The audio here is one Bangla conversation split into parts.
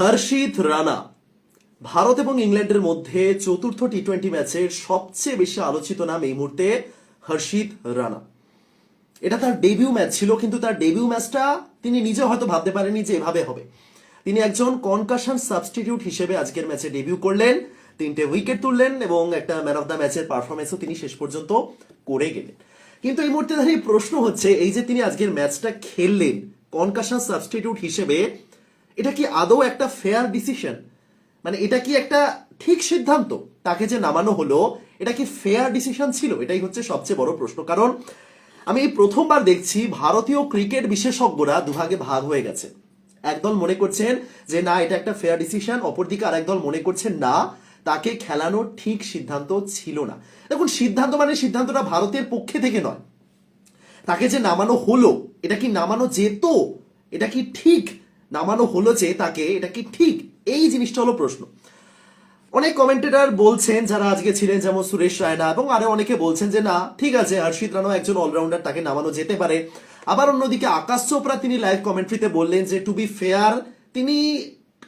হর্ষিত রানা, ভারত এবং ইংল্যান্ডের মধ্যে চতুর্থ টি টোয়েন্টি ম্যাচের সবচেয়ে বেশি আলোচিত নাম এই মুহূর্তে হর্ষিত রানা। এটা তার ডেবিউ ম্যাচ ছিল, কিন্তু তার ডেবিউ ম্যাচটা তিনি নিজে হয়তো ভাবতে পারেনি যে এভাবে হবে। তিনি একজন কনকাশন সাবস্টিটিউট হিসেবে আজকের ম্যাচে ডেবিউ করলেন, তিনটে উইকেট তুললেন এবং একটা ম্যান অফ দ্য ম্যাচের পারফরমেন্সও তিনি শেষ পর্যন্ত করে গেলেন। কিন্তু এই মুহূর্তে দাঁড়িয়ে প্রশ্ন হচ্ছে, এই যে তিনি আজকের ম্যাচটা খেললেন কনকাশন সাবস্টিটিউট হিসেবে এটা কি আদৌ একটা ফেয়ার ডিসিশন মানে এটা কি একটা ঠিক সিদ্ধান্ত? তাকে যে নামানো হলো, এটা কি ফেয়ার ডিসিশন ছিল? এটাই হচ্ছে সবচেয়ে বড় প্রশ্ন। কারণ আমি এই প্রথমবার দেখছি ভারতীয় ক্রিকেট বিশেষজ্ঞরা দুভাগে ভাগ হয়ে গেছে। একদল মনে করছেন যে, না, এটা একটা ফেয়ার ডিসিশন অপরদিকে আর একদল মনে করছেন না, তাকে খেলানোর ঠিক সিদ্ধান্ত ছিল না। দেখুন, সিদ্ধান্ত মানে সিদ্ধান্তটা ভারতের পক্ষে থেকে নয়। তাকে যে নামানো হলো, এটা কি নামানো যেত? এটা কি ঠিক? নামানো হলো যে তাকে, এটা কি ঠিক? এই জিনিসটা হলো প্রশ্ন। অনেক কমেন্টেটর বলছেন, যারা আজকে ছিলেন যেমন সুরেশ রায়না এবং আরও অনেকে বলছেন যে, না, ঠিক আছে, হর্ষিত রানাও একজন অলরাউন্ডার তাকে নামানো যেতে পারে। আবার অন্যদিকে আকাশ চোপড়া, তিনি লাইভ কমেন্ট্রিতে বললেন যে টু বি ফেয়ার তিনি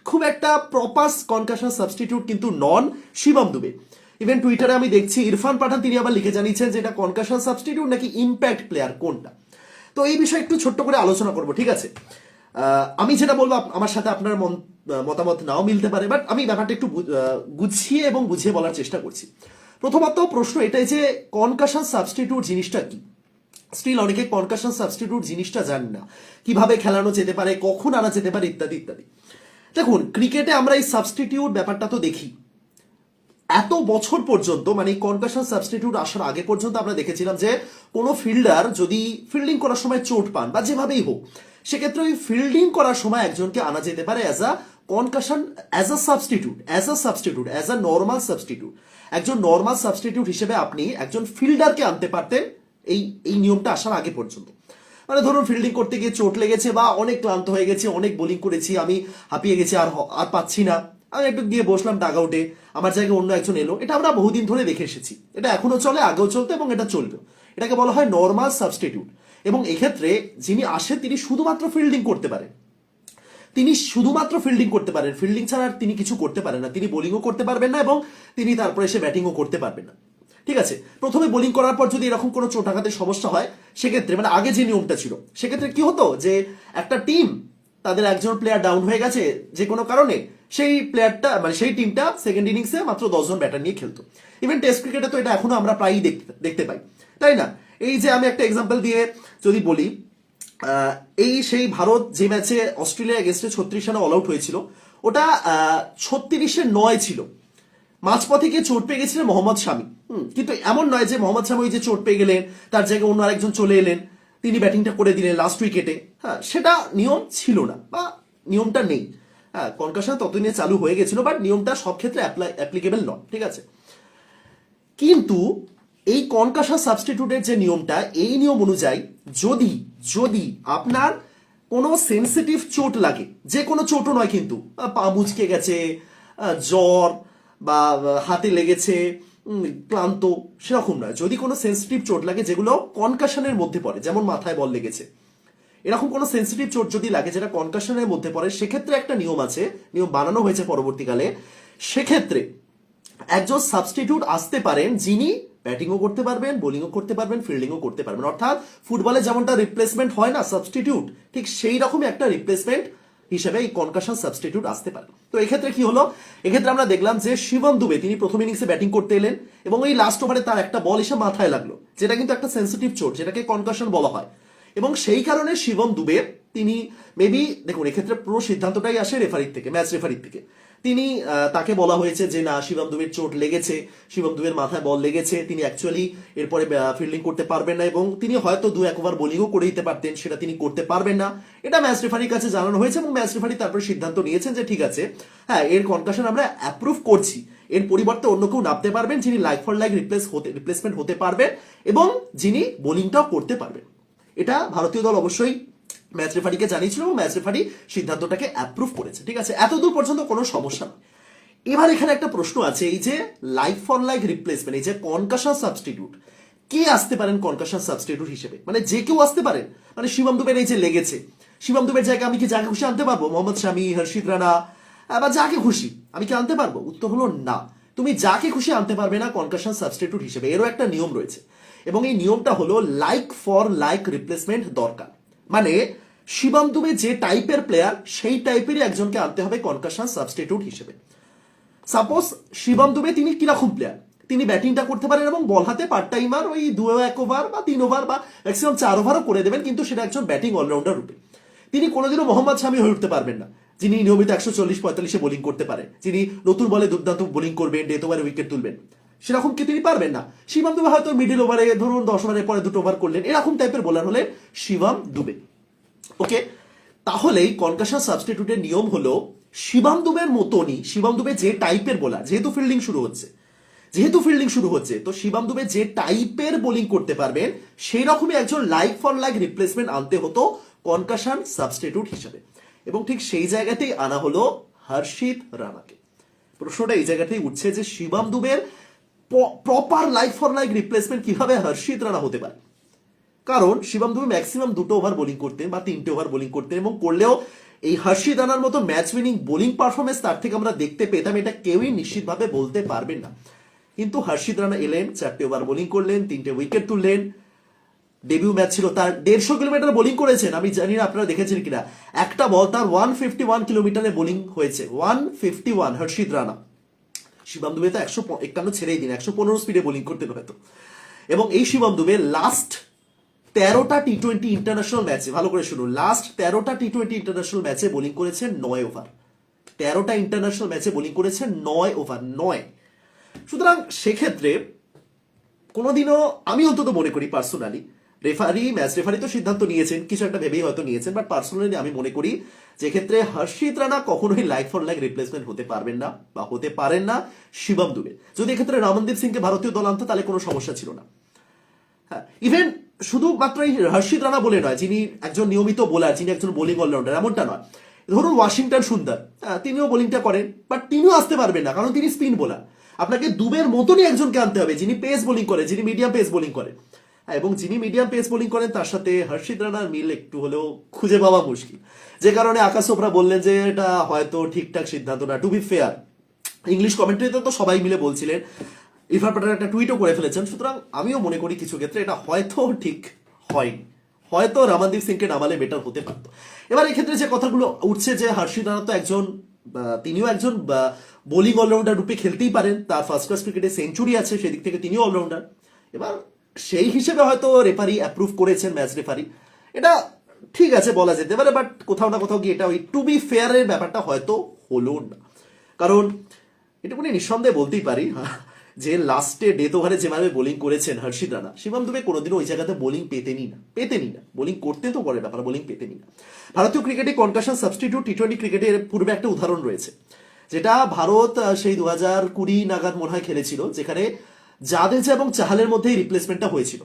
খুব একটা প্রপাস কনকাশন সাবস্টিটিউট কিন্তু নন, শিবম দুবে। ইভেন টুইটারে আমি দেখছি, ইরফান পাঠান, তিনি আবার লিখে জানিয়েছেন যে, এটা কনকাশন সাবস্টিটিউট নাকি ইম্প্যাক্ট প্লেয়ার কোনটা? তো এই বিষয়ে একটু ছোট্ট করে আলোচনা করব, ঠিক আছে? আমি যেটা বলব আমার সাথে আপনার মতামত নাও মিলতে পারে বাট আমি ব্যাপারটা একটু গুছিয়ে এবং বুঝিয়ে বলার চেষ্টা করছি। প্রথমত প্রশ্ন এটাই যে কনকাশন সাবস্টিটিউট জিনিসটা কি? স্টিল অনেকে কনকাশন সাবস্টিটিউট জিনিসটা জানি না। কীভাবে খেলানো যেতে পারে, কখন আনা যেতে পারে, ইত্যাদি ইত্যাদি। দেখুন, ক্রিকেটে আমরা এই সাবস্টিটিউট ব্যাপারটা তো দেখি। এত বছর পর্যন্ত মানে কনকাশন সাবস্টিটিউট আসার আগে পর্যন্ত আমরা দেখেছিলাম যে, কোনো ফিল্ডার যদি ফিল্ডিং করার সময় চোট পান, বা যেভাবেই হোক সেক্ষেত্রে ওই ফিল্ডিং করার সময় একজনকে আনা যেতে পারে as a concussion as a substitute as a substitute as a normal substitute একজন নর্মাল সাবস্টিটিউট হিসেবে আপনি একজন ফিল্ডারকে আনতে পারতেন এই এই নিয়মটা আসার আগে পর্যন্ত। মানে ধরুন ফিল্ডিং করতে গিয়ে চোট লেগেছে বা অনেক ক্লান্ত হয়ে গেছে, অনেক বোলিং করেছি, আমি হাঁপিয়ে গেছি, আর আর পাচ্ছি না। আমি একটু গিয়ে বসলাম ডাগ আউটে আমার জায়গায় অন্য একজন এলো। এটা আমরা বহুদিন ধরে দেখে এসেছি। এটা এখনও চলে, আগেও চলতো এবং এটা চলবে। এটাকে বলা হয় নর্মাল সাবস্টিটিউট এবং এক্ষেত্রে যিনি আসে, তিনি শুধুমাত্র ফিল্ডিং করতে পারেন তিনি শুধুমাত্র ফিল্ডিং করতে পারেন ফিল্ডিং ছাড়া আর তিনি কিছু করতে পারেন না। তিনি বোলিংও করতে পারবেন না এবং তিনি তারপরে এসে ব্যাটিংও করতে পারবেন না। ঠিক আছে? প্রথমে বোলিং করার পর যদি এরকম কোনো চোটাঘাতের সমস্যা হয়, সেক্ষেত্রে মানে আগে যে নিয়মটা ছিল, সেক্ষেত্রে কি হতো যে একটা টিম তাদের একজন প্লেয়ার ডাউন হয়ে গেছে যে কোনো কারণে, সেই প্লেয়ারটা মানে সেই টিমটা সেকেন্ড ইনিংসে মাত্র দশজন ব্যাটার নিয়ে খেলতো। ইভেন টেস্ট ক্রিকেটে তো এটা এখনও আমরা প্রায়ই দেখতে দেখতে পাই। তাই না? এই যে আমি একটা এক্সাম্পল দিয়ে যদি বলি এই সেই ভারত যে ম্যাচে অস্ট্রেলিয়া এগেস্টে ছত্রিশ রানে অল আউট হয়েছিল, ওটা ছত্রিশে নয় ছিল। মাঝপথে গিয়ে চোট পেয়ে গেছিলেন মোহাম্মদ শামি। কিন্তু এমন নয় যে মোহাম্মদ শামি ওই যে চোট পেয়ে গেলেন, তার জায়গায় অন্য আরেকজন চলে এলেন, তিনি ব্যাটিংটা করে দিলেন লাস্ট উইকেটে হ্যাঁ সেটা নিয়ম ছিল না, বা নিয়মটা নেই। হ্যাঁ কনকাশন ততদিনে চালু হয়ে গেছিল বাট নিয়মটা সব ক্ষেত্রে অ্যাপ্লাই অ্যাপ্লিকেবল নয়, ঠিক আছে? কিন্তু এই কনকাশন সাবস্টিটিউটের যে নিয়মটা, এই নিয়ম অনুযায়ী যদি যদি আপনার কোনো সেন্সিটিভ চোট লাগে, যে কোনো চোটও নয় কিন্তু পা মুচকে গেছে জ্বর বা হাতে লেগেছে ক্লান্ত, সেরকম নয়। যদি কোনো সেন্সিটিভ চোট লাগে, যেগুলো কনকাশনের মধ্যে পড়ে, যেমন মাথায় বল লেগেছে, এরকম কোনো সেন্সিটিভ চোট যদি লাগে, যেটা কনকাশনের মধ্যে পড়ে, সেক্ষেত্রে একটা নিয়ম আছে, নিয়ম বানানো হয়েছে পরবর্তীকালে, সেক্ষেত্রে একজন সাবস্টিটিউট আসতে পারেন যিনি ব্যাটিংও করতে পারবেন, বোলিংও করতে পারবেন, ফিল্ডিংও করতে পারবেন। অর্থাৎ ফুটবলে যেমনটা রিপ্লেসমেন্ট হয় না সাবস্টিটিউট ঠিক সেই রকমই একটা রিপ্লেসমেন্ট হিসেবে এই কনকাশন সাবস্টিটিউট আসতে পারে। তো এক্ষেত্রে কি হলো? এক্ষেত্রে আমরা দেখলাম যে শিবম দুবে তিনি প্রথম ইনিংসে ব্যাটিং করতে এলেন এবং এই লাস্ট ওভারে তার একটা বল এসে মাথায় লাগল, যেটা কিন্তু একটা সেন্সিটিভ চোট, যেটাকে কনকাশন বলা হয়। এবং সেই কারণে শিবম দুবে তিনি মেবি দেখুন, এক্ষেত্রে পুরো সিদ্ধান্তটাই আসে রেফারির থেকে ম্যাচ রেফারির থেকে। তিনি তাকে বলা হয়েছে যে, না, শিবম দুবের চোট লেগেছে, শিবম দুবের মাথায় বল লেগেছে, তিনি অ্যাকচুয়ালি এরপরে ফিল্ডিং করতে পারবেন না এবং তিনি হয়তো দু এক ওভার বোলিংও করে দিতে পারতেন, সেটা তিনি করতে পারবেন না। এটা ম্যাচ রেফারির কাছে জানানো হয়েছে এবং ম্যাচ রেফারি তারপরে সিদ্ধান্ত নিয়েছেন যে, ঠিক আছে হ্যাঁ এর কনকাশন আমরা অ্যাপ্রুভ করছি। এর পরিবর্তে অন্য কেউ নামতে পারবেন, যিনি লাইক ফর লাইক রিপ্লেস হতে রিপ্লেসমেন্ট হতে পারবেন এবং যিনি বোলিংটাও করতে পারবেন। এটা ভারতীয় দল অবশ্যই ম্যাচ রেফারিকে জানিয়েছিল এবং ম্যাচ রেফারি সিদ্ধান্তটাকে অ্যাপ্রুভ করেছে, ঠিক আছে? এতদূর পর্যন্ত কোনো সমস্যা নেই এবার এখানে একটা প্রশ্ন আছে, এই যে লাইক ফর লাইক রিপ্লেসমেন্ট এই যে কনকাশন সাবস্টিটিউট কে আসতে পারেন কনকাশন সাবস্টিটিউট হিসেবে? মানে যে কেউ আসতে পারেন মানে শিবম দুবের এই যে লেগেছে, শিবম দুবের জায়গায় আমি কি যাকে খুশি আনতে পারব? মোহাম্মদ শামি, হর্ষিত রানা বা যাকে খুশি, আমি কি আনতে পারব? উত্তর হলো না। তুমি যাকে খুশি আনতে পারবে না কনকাশন সাবস্টিটিউট হিসেবে, এরও একটা নিয়ম রয়েছে। এবং এই নিয়মটা হলো লাইক ফর লাইক রিপ্লেসমেন্ট দরকার। মানে শিবম দুবে যে টাইপের প্লেয়ার সেই টাইপেরই একজনকে আনতে হবে কনকাশন সাবস্টিটিউট হিসেবে। সাপোজ শিবম দুবে তিনি কীরকম প্লেয়ার তিনি ব্যাটিংটা করতে পারেন এবং বল হাতে পার্ট টাইমার ওই দু এক ওভার বা তিন ওভার বা ম্যাক্সিমাম চার ওভারও করে দেবেন, কিন্তু সেটা একজন ব্যাটিং অলরাউন্ডার রূপে। তিনি কোনোদিনও মোহাম্মদ শামি হয়ে উঠতে পারবেন না। যিনি নিয়মিত একশো চল্লিশ পঁয়তাল্লিশে বোলিং করতে পারে, যিনি নতুন বলে দুর্দান্ত বোলিং করবেন, ডেথ ওভারে উইকেট তুলবেন। সেরকম কি তিনি পারবেন না? শিবম দুবে হয়তো মিডিল ওভারে ধরুন দশ ওভারের পরে দুটো ওভার করলেন। এরকম টাইপের বোলার হলে শিবম দুবে। ওকে তাহলেই কনকাশন সাবস্টিটিউটের নিয়ম হলো, শিবাম দুবের মতনই, শিবাম দুবে যে টাইপের বোলার যেহেতু ফিল্ডিং শুরু হচ্ছে, যেহেতু ফিল্ডিং শুরু হচ্ছে, তো শিবাম দুবে যে টাইপের বোলিং করতে পারবেন সেই রকমই একজন লাইক ফর লাইক রিপ্লেসমেন্ট আনতে হতো কনকাশন সাবস্টিটিউট হিসাবে। এবং ঠিক সেই জায়গাতেই আনা হলো হর্ষিত রানাকে। প্রশ্নটা এই জায়গাতেই উঠছে যে Shivam দুবের proper like for like replacement কীভাবে হর্ষিত রানা হতে পারে? কারণ শিবম দুবে ম্যাক্সিমাম দুটো ওভার বোলিং করতেন বা তিনটে ওভার বোলিং করতেন এবং করলেও এই হার্ষি দানার মতো ম্যাচ উইনিং বোলিং পারফরমেন্স তার থেকে আমরা দেখতে পেতাম, এটা কেউই নিশ্চিতভাবে বলতে পারবেন না। কিন্তু হর্ষিত রানা এলেন, চারটে ওভার বোলিং করলেন, তিনটে উইকেট তুললেন। ডেবিউ ম্যাচ ছিল তার দেড়শো কিলোমিটার বোলিং করেছেন, আমি জানি না আপনারা দেখেছেন কিনা। একটা বল তার ওয়ান ফিফটি ওয়ান কিলোমিটারে বোলিং হয়েছে। One fifty one Harshit Rana. Shivam Dube তো একশো একান্ন ছেড়েই দিন, একশো পনেরো স্পিডে বোলিং করতেন হয়তো এবং এই শিবাম দুবে লাস্ট তেরোটা টি টোয়েন্টি ইন্টারন্যাশনাল ম্যাচে ভালো করে শুনুন লাস্ট তেরোটা টি টোয়েন্টি ইন্টারন্যাশনাল ম্যাচে বোলিং করেছেন নয় ওভার তেরোটা ইন্টারন্যাশনাল ম্যাচে বোলিং করেছেন নয় ওভার নয়। সুতরাং সেক্ষেত্রে কোনোদিনও আমি অন্তত মনে করি পার্সোনালি রেফারি ম্যাচ রেফারি তো সিদ্ধান্ত নিয়েছেন কিছু একটা ভেবেই হয়তো নিয়েছেন বাট পার্সোনালি আমি মনে করি যে ক্ষেত্রে হর্ষিত রানা কখনোই লাইক ফর লাইক রিপ্লেসমেন্ট হতে পারবেন না বা হতে পারেন না শিবম দুবে। যদি এক্ষেত্রে রামনদীপ সিংকে ভারতীয় দল আনতো তাহলে কোনো সমস্যা ছিল না। হ্যাঁ ইভেন শুধুমাত্র এই হর্ষিত রানা বলে নয় যিনি একজন নিয়মিত বোলার যিনি একজন বোলিং অলরাউন্ডার এমনটা নয়। ধরুন ওয়াশিংটন সুন্দর হ্যাঁ, তিনিও বোলিংটা করেন বাট তিনিও আসতে পারবেন না কারণ তিনি স্পিন বোলার আপনাকে দুবের মতনই একজনকে আনতে হবে যিনি পেস বোলিং করে যিনি মিডিয়াম পেস বোলিং করে। হ্যাঁ, এবং যিনি মিডিয়াম পেস বোলিং করেন, তার সাথে হর্ষিত রানার মিল একটু হলেও খুঁজে পাওয়া মুশকিল। যে কারণে আকাশ চোপড়া বললেন যে, এটা হয়তো ঠিকঠাক সিদ্ধান্ত না। টু বি ফেয়ার ইংলিশ কমেন্ট্রিতে তো সবাই মিলে বলছিলেন, ইরফান পাঠান একটা টুইটও করে ফেলেছেন, সুতরাং আমিও মনে করি কিছু ক্ষেত্রে এটা হয়তো ঠিক হয়নি। হয়তো রামানদীপ সিংকে নামালে বেটার হতে পারত। এবার এক্ষেত্রে যে কথাগুলো উঠছে যে, হর্ষিত রানা তো একজন তিনিও একজন বোলিং অলরাউন্ডার রূপে খেলতেই পারেন। তার ফার্স্ট ক্লাস ক্রিকেটে সেঞ্চুরি আছে, সেদিক থেকে তিনিও অলরাউন্ডার এবার সেই হিসেবে হয়তো রেফারি অ্যাপ্রুভ করেছেন ম্যাচ রেফারি এটা ঠিক আছে বলা যেতে পারে বাট কোথাও না কোথাও গিয়ে এটা ওই টু বি ফেয়ারের ব্যাপারটা হয়তো হলো না। কারণ এটুকুনি নিঃসন্দেহে বলতেই পারি যে লাস্টে ডেথ ওভারে যেভাবে বোলিং করেছেন হর্ষিত রানা, শিবম দুবে কোনোদিনও ওই জায়গাতে বোলিং পেতেনই না পেতেনই না। বোলিং করতে তো পরে ব্যাপার বোলিং পেতেনই না। ভারতীয় ক্রিকেটে কনকাশন সাবস্টিটিউট টি টোয়েন্টি ক্রিকেটের পূর্বে একটা উদাহরণ রয়েছে, যেটা ভারত সেই দু হাজার কুড়ি নাগাদ মনে হয় খেলেছিল, যেখানে জাদেজা এবং চাহালের মধ্যেই রিপ্লেসমেন্টটা হয়েছিল।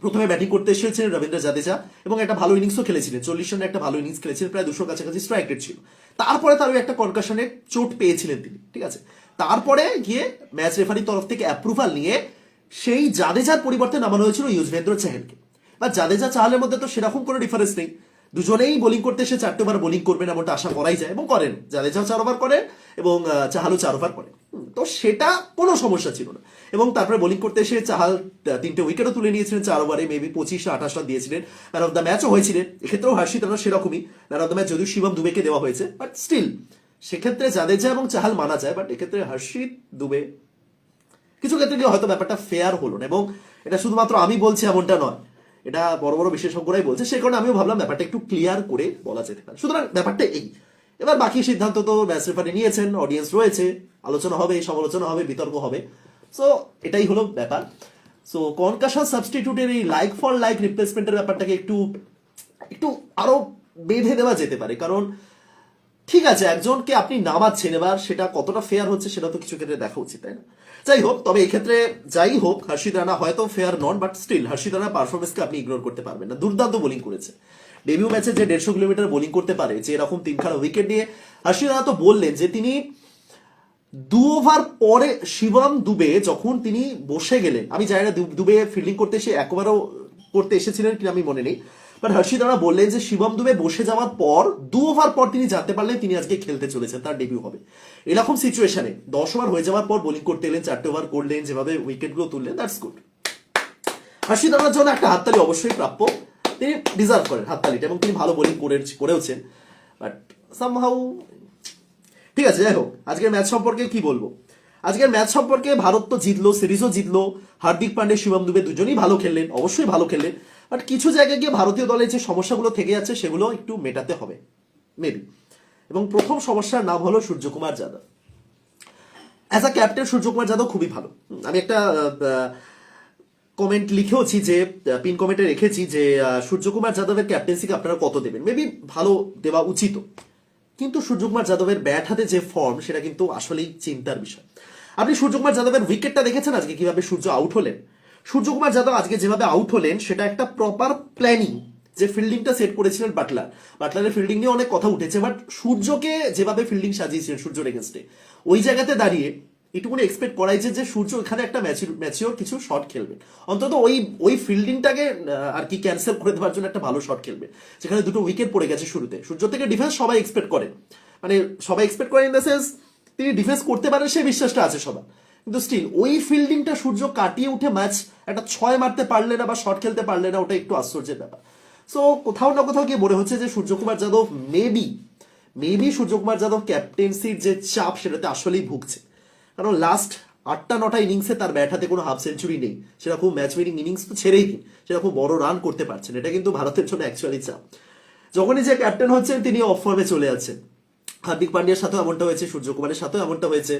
প্রথমে ব্যাটিং করতে এসেছিলেন রবীন্দ্র জাদেজা এবং একটা ভালো ইনিংসও খেলেছিলেন। চল্লিশ রানের একটা ভালো ইনিংস খেলেছিলেন, প্রায় দুশো কাছাকাছি স্ট্রাইক রেট ছিল। তারপরে তার একটা কনকাশনে চোট পেয়েছিলেন তিনি, ঠিক আছে? তারপরে গিয়ে ম্যাচ রেফারির তরফ থেকে অ্যাপ্রুভাল নিয়ে সেই জাদেজার পরিবর্তে নামানো হয়েছিল ইউজভেন্দ্র চাহেলকে। বা জাদেজা চাহালের মধ্যে তো সেরকম কোনো ডিফারেন্স নেই। দুজনেই বোলিং করতে এসে চারটে ওভার বোলিং করবেন এমনটা আশা করাই যায় এবং করেন। জাদেজাও চার ওভার করেন এবং চাহালও চার ওভার করেন তো সেটা কোনো সমস্যা ছিল না। এবং তারপরে বোলিং করতে এসে চাহাল তিনটে উইকেটও তুলে নিয়েছিলেন, চার ওভারে মেবি পঁচিশ আঠাশ রান দিয়েছিলেন। ম্যান অফ দ্য ম্যাচও হয়েছিলেন। এক্ষেত্রেও হার্ষিত রানা সেরকমই। ম্যান অফ দ্য ম্যাচ যদিও শিবম দুবেকে দেওয়া হয়েছে বাট স্টিল সেক্ষেত্রে জাদেজা এবং চাহাল মানা যায় বাট এক্ষেত্রে হর্ষিত দুবে কিছু ক্ষেত্রে গিয়ে হয়তো ব্যাপারটা ফেয়ার হলো না। এবং এটা শুধুমাত্র আমি বলছি এমনটা নয়। এটা বড় বড় বিশেষজ্ঞরাই বলছে সে কারণে আমিও ভাবলাম ব্যাপারটা একটু ক্লিয়ার করে বলা যেতে পারে। সুতরাং ব্যাপারটা এই। এবার বাকি সিদ্ধান্ত তো ম্যাচ রেফারি নিয়েছেন অডিয়েন্স রয়েছে, আলোচনা হবে সমালোচনা হবে, বিতর্ক হবে। সো এটাই হলো ব্যাপার। সো কনকাশন সাবস্টিটিউটের এই লাইক ফর লাইক রিপ্লেসমেন্টের ব্যাপারটাকে একটু একটু আরও বেঁধে দেওয়া যেতে পারে। কারণ, ঠিক আছে, একজনকে আপনি নামাচ্ছেন এবার, সেটা কতটা ফেয়ার হচ্ছে সেটা তো কিছু ক্ষেত্রে দেখা উচিত, তাই না? যাই হোক, তবে এই ক্ষেত্রে যাই হোক হর্ষিত রানা হয়তো ফেয়ার নন বাট স্টিল হর্ষিত রানার পারফরমেন্সকে আপনি ইগনোর করতে পারবেন না। দুর্দান্ত বোলিং করেছে। ডেবিউ ম্যাচে যে দেড়শো কিলোমিটার বোলিং করতে পারে, যে এরকম তিনখানা উইকেট নিয়ে হর্ষিত রানা তো বললেন যে তিনি দু ওভার পরে শিবম দুবে যখন তিনি বসে গেলেন, আমি জানি না দুবে ফিল্ডিং করতে এসে একবারও করতে এসেছিলেন কিনা আমি মনে নেই বাট হর্ষিত রানা বললেন যে শিবম দুবে বসে যাওয়ার পর, দু ওভার পর তিনি জানতে পারলেন তিনি আজকে খেলতে চলেছেন, তার ডেবিউ হবে। এরকম সিচুয়েশনে দশ ওভার হয়ে যাওয়ার পর বোলিং করতে এলেন, চারটে ওভার করলেন, যেভাবে উইকেটগুলো তুললেন দ্যাটস গুড হাসি দানার জন্য একটা হাততালি অবশ্যই প্রাপ্য। তিনি ডিজার্ভ করেন হাততালিটা এবং তিনি ভালো বোলিং করে, করেওছেন। বাট সামহাউ ঠিক আছে, যাই হোক, আজকের ম্যাচ সম্পর্কে কি বলব? আজকের ম্যাচ সম্পর্কে ভারত তো জিতলো, সিরিজও জিতলো। হার্দিক পান্ডে, শিবম দুবে দুজনেই ভালো খেললেন, অবশ্যই ভালো খেললেন। বাট কিছু জায়গায় গিয়ে ভারতীয় দলের যে সমস্যাগুলো থেকে যাচ্ছে, সেগুলো একটু মেটাতে হবে মেবি এবং প্রথম সমস্যার নাম হলো Suryakumar Yadav. As a captain Suryakumar Yadav খুবই ভালো। আমি একটা কমেন্ট লিখেওছি যে পিন কমেন্টে রেখেছি যে সূর্যকুমার যাদবের ক্যাপ্টেন্সিকে আপনারা কত দেবেন? মেবি ভালো দেওয়া উচিত। কিন্তু সূর্যকুমার যাদবের ব্যাট হাতে যে ফর্ম সেটা কিন্তু আসলেই চিন্তার বিষয়। আপনি সূর্যকুমার যাদবের উইকেটটা দেখেছেন আজকে? কীভাবে সূর্য আউট হলেন? সূর্যকুমার যাদব আজকে যেভাবে আউট হলেন, সেটা একটা প্রপার প্ল্যানিং যে ফিল্ডিংটা সেট করেছিলেন বাটলার বাটলারের ফিল্ডিং নিয়ে অনেক কথা উঠেছে বাট সূর্যকে যেভাবে ফিল্ডিং সাজিয়েছিলেন সূর্যর এগেনস্টে ওই জায়গাতে দাঁড়িয়ে এটুকুনি এক্সপেক্ট করাই যে সূর্য এখানে একটা ম্যাচিওর কিছু শট খেলবেন অন্তত ওই ওই ফিল্ডিংটাকে আর কি ক্যান্সেল করে দেওয়ার জন্য একটা ভালো শট খেলবে। যেখানে দুটো উইকেট পড়ে গেছে শুরুতে। সূর্য থেকে ডিফেন্স সবাই এক্সপেক্ট করে। মানে সবাই এক্সপেক্ট করে ইন দ্য সেন্স তিনি ডিফেন্স করতে পারেন সেই বিশ্বাসটা আছে সবার। কিন্তু স্টিল ওই ফিল্ডিংটা সূর্য কাটিয়ে উঠে ম্যাচ একটা ছয় মারতে পারলে না বা শট খেলতে পারলে না, ওটা একটু আশ্চর্যের ব্যাপার। সো কোথাও না কোথাও গিয়ে মনে হচ্ছে যে সূর্যকুমার যাদব মেবি মেবি সূর্যকুমার যাদব ক্যাপ্টেন্সির যে চাপ সেটাতে আসলেই ভুগছে। কারণ লাস্ট আটটা নটা ইনিংসে তার ব্যাট হাতে কোনো হাফ সেঞ্চুরি নেই। সেরকম ম্যাচ উইনিং ইনিংস তো ছেড়েই দিন। সেরকম বড় রান করতে পারছেন। এটা কিন্তু ভারতের জন্য অ্যাকচুয়ালি চাপ। যখনই যে ক্যাপ্টেন হচ্ছেন, তিনি অফ ফর্মে চলে যাচ্ছেন। হার্দিক পান্ডিয়ার সাথেও এমনটা হয়েছে, সূর্যকুমারের সাথেও এমনটা হয়েছে।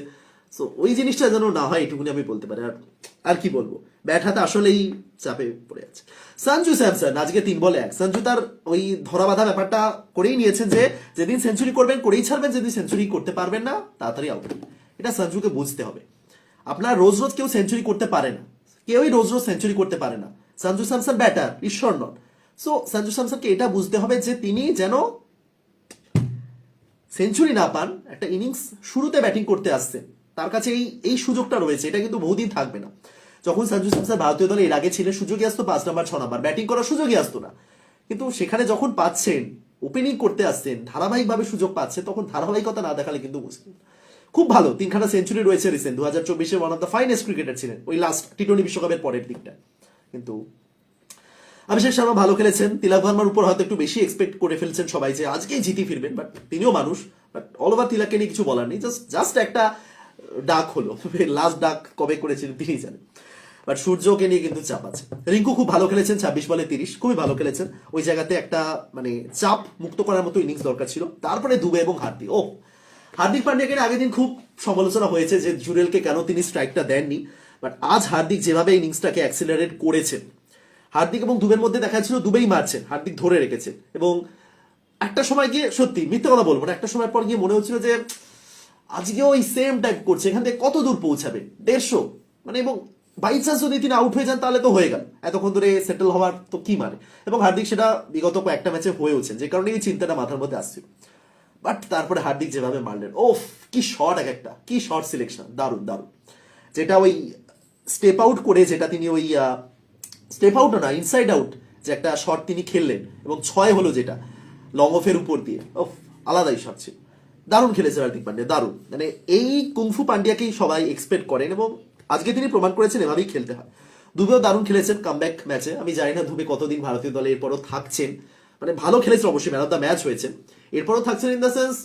সো ওই জিনিসটা যেন না হয়, এটুকুনি আমি বলতে পারি। আর আর কি বলব? ব্যাট হাতে আসলেই চাপে পড়ে আছে। সঞ্জু স্যামসন, আজকে তিন বলে এক। সঞ্জু তার ওই ধরা বাঁধা ব্যাপারটা করেই নিয়েছেন যে, যেদিন সেঞ্চুরি করবেন, করেই ছাড়বেন, যেদিন সেঞ্চুরি করতে পারবেন না, তাড়াতাড়ি আউট এটা সঞ্জুকে বুঝতে হবে। আপনার রোজ রোজ কেউ সেঞ্চুরি করতে পারে না। কেউই রোজ রোজ সেঞ্চুরি করতে পারে না। সঞ্জু স্যামসন ব্যাটার ঈশ্বর নন। সো সঞ্জু স্যামসনকে এটা বুঝতে হবে যে, তিনি যেন সেঞ্চুরি না পান, একটা ইনিংস শুরুতে ব্যাটিং করতে আসছেন। তার কাছে এই এই সুযোগটা রয়েছে, এটা কিন্তু বহুদিন থাকবে না। যখন সঞ্জু স্যামসন ভারতীয় দলে এর আগে ছিলেন, সুযোগই আসতো পাঁচ নাম্বার, ছ নাম্বার। ব্যাটিং করার সুযোগই আসতো না। কিন্তু সেখানে যখন পাচ্ছেন ওপেনিং করতে আসছেন, ধারাবাহিকভাবে সুযোগ পাচ্ছে, তখন ধারাবাহিকতা না দেখালে কিন্তু মুশকিল। খুব ভালো, তিনখানা সেঞ্চুরি রয়েছে রিসেন্ট দু হাজার চব্বিশে one of the finest cricketer ছিলেন, ওই লাস্ট টি টোয়েন্টি বিশ্বকাপের পরের দিকটা। কিন্তু অভিষেক শর্মা ভালো খেলেছেন, তিলক ভার্মার উপর হয়তো একটু বেশি এক্সপেক্ট করে ফেলছেন সবাই যে আজকেই জিতি ফিরবেন বাট তিনিও মানুষ বাট অল ওভার তিলককে নিয়ে কিছু বলার নেই জাস্ট জাস্ট একটা ডাক হলো। লাস্ট ডাক কবে করেছেন তিনি জানেন। বাট সূর্যকে নিয়ে কিন্তু চাপ আছে। রিঙ্কু খুব ভালো খেলেছেন, ছাব্বিশ বলে তিরিশ, খুবই ভালো খেলেছেন। ওই জায়গাতে একটা মানে চাপ মুক্ত করার মতো ইনিংস দরকার ছিল। তারপরে দুবে এবং হার্দিক। ও, হার্দিক পান্ডিয়াকে আগের দিন খুব সমালোচনা হয়েছে যে জুরেলকে কেন তিনি স্ট্রাইকটা দেননি। বাট আজ হার্দিক যেভাবে ইনিংসটাকে অ্যাক্সিলারেট করেছেন, হার্দিক এবং দুবের মধ্যে দেখা ছিল দুবেই মারছেন, হার্দিক ধরে রেখেছেন। এবং একটা সময় গিয়ে, সত্যি, মিথ্যে কথা বলব না, একটা সময় পর গিয়ে মনে হচ্ছিল যে আজকেও ওই সেম টাইপ করছে। এখান থেকে কত দূর পৌঁছাবে? দেড়শো? মানে এবং বাই চান্স যদি তিনি আউট হয়ে যান, তাহলে তো হয়ে গেল। এতক্ষণ ধরে সেটেল হওয়ার তো কি মানে? এবং হার্দিক সেটা বিগত কয়েকটা ম্যাচে হয়েওছেন যে কারণে এই চিন্তাটা মাথার মধ্যে আসছিল। বাট তারপরে হার্দিক যেভাবে মারলেন, ওফ, কি শট এক একটা, কি শট সিলেকশন দারুণ দারুণ। যেটা ওই স্টেপ আউট করে, যেটা তিনি ওই স্টেপ আউট না ইনসাইড আউট যে একটা শট তিনি খেললেন। এবং ছয় হলো যেটা লং অফের উপর দিয়ে। ওফ, আলাদাই শট ছিল। দারুণ খেলেছে হার্দিক পান্ডিয়া দারুণ। মানে এই কুংফু পান্ডিয়াকেই সবাই এক্সপেক্ট করেন এবং আজকে তিনি প্রমাণ করেছেন এভাবেই খেলতে হয়। দুবেও দারুণ খেলেছেন কামব্যাক ম্যাচে আমি জানি না দুবে কতদিন ভারতীয় দলে এরপরও থাকছেন। মানে ভালো খেলেছে অবশ্যই ম্যান অফ দ্য ম্যাচ হয়েছে এরপরও থাকছেন ইন দ্য সেন্স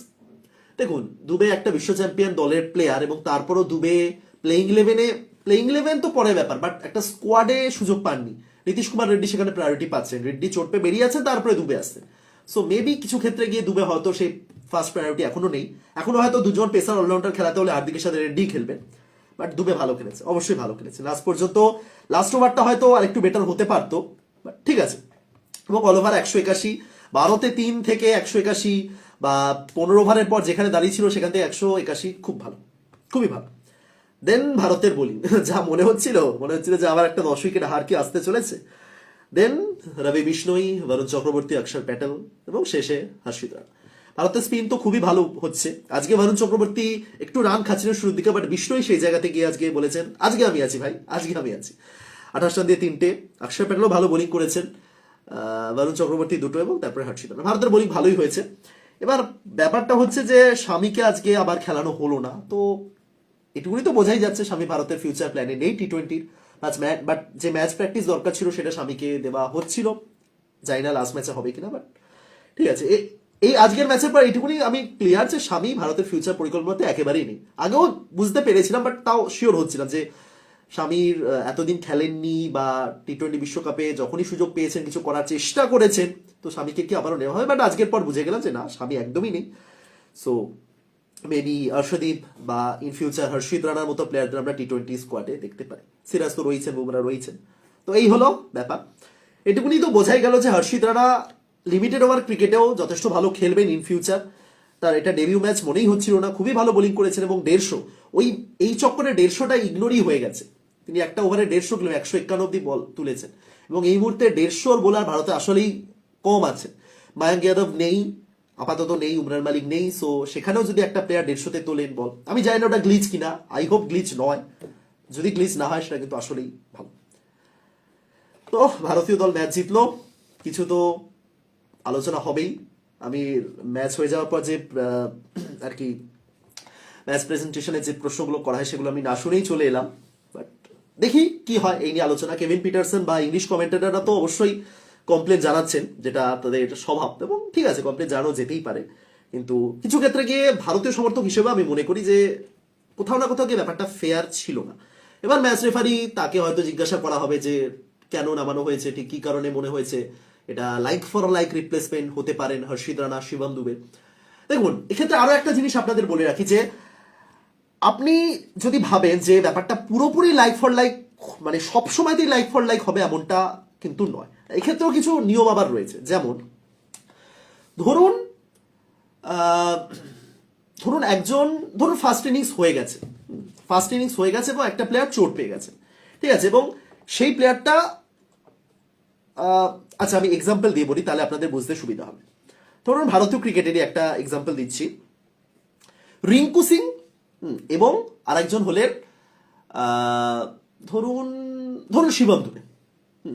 দেখুন, দুবে একটা বিশ্ব চ্যাম্পিয়ন দলের প্লেয়ার এবং তারপরও দুবে প্লেইং ইলেভেনে প্লেইং ইলেভেন তো পরে ব্যাপার বাট একটা স্কোয়াডে সুযোগ পাননি। নীতিশ কুমার রেড্ডি সেখানে প্রায়োরিটি পাচ্ছেন। রেড্ডি চোট পেয়ে বেরিয়ে আছেন, তারপরে দুবে আসছেন। সো মেবি কিছু ক্ষেত্রে গিয়ে দুবে হয়তো সেই ফার্স্ট প্রায়োরিটি এখনও নেই। এখনও হয়তো দুজন পেসার অলরাউন্ডার খেলাতে হলে হার্দিকের সাথে রেড্ডি খেলবেন। বাট দুবে ভালো খেলেছে, অবশ্যই ভালো খেলেছে। লাস্ট পর্যন্ত লাস্ট ওভারটা হয়তো আরেকটু বেটার হতে পারতো বাট ঠিক আছে। এবং অল ওভার একশো একাশি, বারোতে তিন থেকে একশো একাশি বা পনেরো ওভারের পর যেখানে দাঁড়িয়ে ছিল সেখান থেকে একশো একাশি, খুব ভালো, খুবই ভালো। দেন ভারতের বোলিং যা মনে হচ্ছিল মনে হচ্ছিল যে আবার একটা দশ উইকেট হার কি আসতে চলেছে। দেন রবি বিষ্ণই বরুণ চক্রবর্তী, অক্ষর প্যাটেল এবং শেষে হর্ষিত। ভারতের স্পিন তো খুবই ভালো হচ্ছে। আজকে বরুণ চক্রবর্তী একটু রান খাচ্ছিলেন শুরুর দিকে বাট বিষ্ণই সেই জায়গাতে গিয়ে আজকে বলেছেন, আজকে আমি আছি ভাই, আজকে আমি আছি। আঠাশ রান দিয়ে তিনটে। অক্ষর প্যাটেলও ভালো বোলিং করেছেন বরুণ চক্রবর্তী দুটো এবং তারপরে হর্ষিত ভারতের বোলিং ভালোই হয়েছে। এবার ব্যাপারটা হচ্ছে যে স্বামীকে আজকে আবার খেলানো হলো না, তো এটুকুনি তো বোঝাই যাচ্ছে স্বামী ভারতের ফিউচার প্ল্যানে নেই টি টোয়েন্টির ম্যাচ বাট যে ম্যাচ প্র্যাকটিস দরকার ছিল সেটা স্বামীকে দেওয়া হচ্ছিল। জানি না লাস্ট ম্যাচে হবে কিনা বাট ঠিক আছে। এই আজকের ম্যাচের পর এইটুকুনি আমি ক্লিয়ার যে স্বামী ভারতের ফিউচার পরিকল্পনাতে একেবারেই নেই। আগেও বুঝতে পেরেছিলাম বাট তাও শিওর হচ্ছিলাম যে স্বামীর এতদিন খেলেননি বা টি টোয়েন্টি বিশ্বকাপে যখনই সুযোগ পেয়েছেন, কিছু করার চেষ্টা করেছেন, তো স্বামীকে কি আবারও নেওয়া হবে বাট আজকের পর বুঝে গেলাম যে না, স্বামী একদমই নেই। সো মেবি অর্শদীপ বা ইন ফিউচার হর্ষিত রানার মতো প্লেয়ারদের আমরা টি টোয়েন্টি স্কোয়াডে দেখতে পাই সিরাজ তো রয়েছেন বুমরা রয়েছেন। তো এই হলো ব্যাপার। এটুকুনি তো বোঝাই গেল যে হর্ষিত রানা লিমিটেড ওভার ক্রিকেটেও যথেষ্ট ভালো খেলবেন ইন ফিউচার তার এটা ডেবিউ ম্যাচ মনেই হচ্ছিল না। খুবই ভালো বোলিং করেছেন এবং দেড়শো। ওই, এই চক্করে দেড়শোটা ইগনোরই হয়ে গেছে। তিনি একটা ওভারে দেড়শো কিলো, একশো একান্ন অব্দি বল তুলেছেন। এবং এই মুহূর্তে দেড়শোর বোলার ভারতে আসলেই কম আছে। মায়াঙ্ক যাদব নেই, আপাতত নেই, উমরান মালিক নেই সো সেখানেও যদি একটা প্লেয়ার দেড়শোতে তোলেন বল আমি জানি না ওটা গ্লিচ কিনা। আই হোপ গ্লিচ নয়। যদি গ্লিচ না হয়, সেটা কিন্তু আসলেই ভালো। তো ভারতীয় দল ম্যাচ জিতলো। কিছু তো আলোচনা হবেই। আমি ম্যাচ হয়ে যাওয়ার পর যে আর কি, ম্যাচ প্রেজেন্টেশনে যে প্রশ্নগুলো করা হয় সেগুলো আমি না শুনেই চলে এলাম। বাট দেখি কি হয় এই নিয়ে আলোচনা। কেভিন পিটারসন বা ইংলিশ কমেন্টেটাররা তো অবশ্যই কমপ্লেন জানাচ্ছেন, যেটা তাদের স্বভাব। এবং ঠিক আছে, কমপ্লেন জানানো যেতেই পারে। কিন্তু কিছু ক্ষেত্রে গিয়ে ভারতীয় সমর্থক হিসেবে আমি মনে করি যে, কোথাও না কোথাও গিয়ে ব্যাপারটা ফেয়ার ছিল না। এবার ম্যাচ রেফারি তাকে হয়তো জিজ্ঞাসা করা হবে যে, কেন নামানো হয়েছে, ঠিক কি কারণে মনে হয়েছে? এটা লাইক ফর লাইক রিপ্লেসমেন্ট হতে পারেন হর্ষিত রানা, শিবম দুবে। দেখুন, এক্ষেত্রে আরও একটা জিনিস আপনাদের বলে রাখি যে, আপনি যদি ভাবেন যে ব্যাপারটা পুরোপুরি লাইক ফর লাইক মানে সবসময়তেই লাইক ফর লাইক হবে এমনটা কিন্তু নয়। এক্ষেত্রেও কিছু নিয়ম আবার রয়েছে। যেমন, ধরুন ধরুন একজন, ধরুন ফার্স্ট ইনিংস হয়ে গেছে। ফার্স্ট ইনিংস হয়ে গেছে এবং একটা প্লেয়ার চোট পেয়ে গেছে। ঠিক আছে? এবং সেই প্লেয়ারটা আচ্ছা আমি এক্সাম্পল দিয়ে বলি, তাহলে আপনাদের বুঝতে সুবিধা হবে। ধরুন, ভারতীয় ক্রিকেটেরই একটা এক্সাম্পল দিচ্ছি। রিঙ্কু সিং এবং আরেকজন হলেন ধরুন ধরুন শিবম দুবে।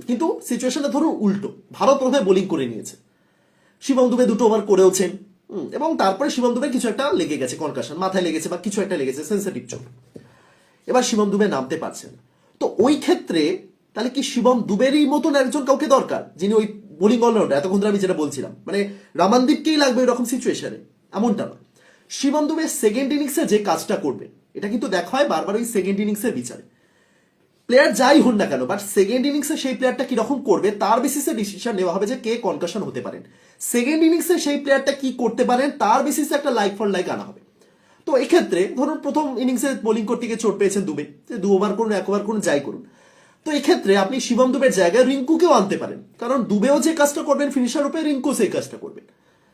কিন্তু সিচুয়েশনটা ধরুন উল্টো। ভারত প্রথমে বোলিং করে নিয়েছে। শিবম দুবে দুটো ওভার করেওছেন এবং তারপরে শিবম দুবে কিছু একটা লেগে গেছে কনকাশন মাথায় লেগেছে বা কিছু একটা লেগেছে সেন্সিটিভ চোট এবার শিবম দুবে নামতে পারছেন। তো ওই ক্ষেত্রে তাহলে কি শিবম দুবেরই মতন একজন কাউকে দরকার? যিনি ওই বোলিং অলরাউন্ডার এতক্ষণ ধরে আমি যেটা বলছিলাম। মানে রামানদীপকেই লাগবে এরকম সিচুয়েশনে এমনটা নয়। শিবম দুবে সেকেন্ড ইনিংসে যে কাজটা করবে, এটা কিন্তু দেখা হয় বারবার ওই সেকেন্ড ইনিংসের বিচারে। প্লেয়ার যাই হন না কেন বাট সেকেন্ড ইনিংসে সেই প্লেয়ারটা কীরকম করবে, তার বেসিসে ডিসিশন নেওয়া হবে যে কে কনকাশন হতে পারেন। সেকেন্ড ইনিংসে সেই প্লেয়ারটা কি করতে পারেন, তার বেসিসে একটা লাইক ফর লাইক আনা হবে। তো এক্ষেত্রে, ধরুন প্রথম ইনিংসে বোলিং করতে গিয়ে চোট পেয়েছেন দুবে। দু ওভার করুন, এক ওভার করুন, যাই করুন। তো এক্ষেত্রে আপনি শিবম দুবের জায়গায় রিঙ্কুকেও আনতে পারেন। কারণ দুবেও যে কাজটা করবেন, ফিনিশার রূপে রিঙ্কু সেই কাজটা করবেন।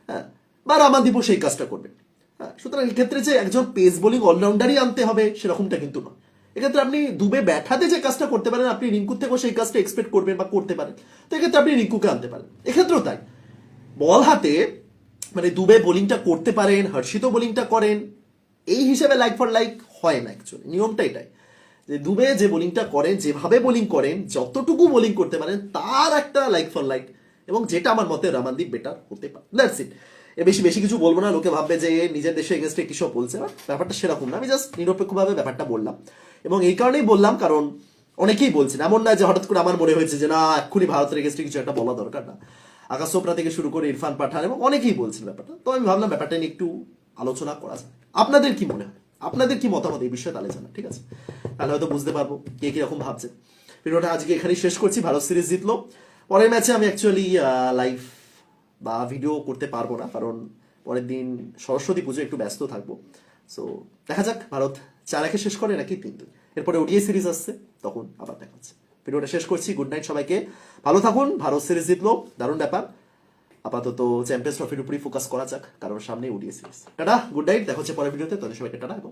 হ্যাঁ? বা রামাদীপও সেই কাজটা করবেন। হ্যাঁ? সুতরাং এক্ষেত্রে যে একজন পেস বোলিং অলরাউন্ডারই আনতে হবে, সেরকমটা কিন্তু নয়। এক্ষেত্রে আপনি দুবে ব্যাঠাতে যে কাজটা করতে পারেন, আপনি রিঙ্কুর থেকেও সেই কাজটা এক্সপেক্ট করবেন বা করতে পারেন। তো এক্ষেত্রে আপনি রিঙ্কুকে আনতে পারেন। এক্ষেত্রেও তাই। বল হাতে মানে দুবে বোলিংটা করতে পারেন হর্ষিত বোলিংটা করেন, এই হিসেবে লাইক ফর লাইক হয় না অ্যাকচুয়ালি নিয়মটা এটাই। যে দুবে যে বোলিংটা করেন, যেভাবে বোলিং করেন, যতটুকু বোলিং করতে পারেন, তার একটা লাইক ফর লাইক এবং যেটা আমার মতে রামানদীপ বেটার হতে পারে। দ্যাটস ইট এ বেশি বেশি কিছু বলব না, লোকে ভাববে যে নিজের দেশে এগেনস্টে কিসব বলছে বাট ব্যাপারটা সেরকম না। আমি জাস্ট নিরপেক্ষভাবে ব্যাপারটা বললাম। এবং এই কারণেই বললাম, কারণ অনেকেই বলছেন, এমন না যে হঠাৎ করে আমার মনে হয়েছে যে না, এক্ষুনি ভারতের এগেনস্টে কিছু একটা বলা দরকার না। আকাশ চোপড়া থেকে শুরু করে ইরফান পাঠান এবং অনেকেই বলছেন ব্যাপারটা। তো আমি ভাবলাম ব্যাপারটা নিয়ে একটু আলোচনা করা যায়। আপনাদের কি মনে হয়? আপনাদের কি মতামত এই বিষয়ে তাহলে জানা ঠিক আছে? তাহলে হয়তো বুঝতে পারব কে কীরকম ভাবছে। ভিডিওটা আজকে এখানেই শেষ করছি, ভারত সিরিজ জিতলো। পরের ম্যাচে আমি অ্যাকচুয়ালি লাইভ বা ভিডিও করতে পারব না, কারণ পরের দিন সরস্বতী পুজো একটু ব্যস্ত থাকব। সো দেখা যাক, ভারত চার একে শেষ করে নাকি দুই এরপরে ওডিআই সিরিজ আসছে, তখন আবার দেখা হচ্ছে। ভিডিওটা শেষ করছি গুড নাইট সবাইকে। ভালো থাকুন, ভারত সিরিজ জিতলো, দারুণ ব্যাপার। আপাতত চ্যাম্পিয়ন্স ট্রফির উপরই ফোকাস করা যাক, কারণ সামনে সিরিজ টাটা গুড নাইট দেখা হচ্ছে পরের ভিডিওতে তাদের সবাইকে টাটা এবং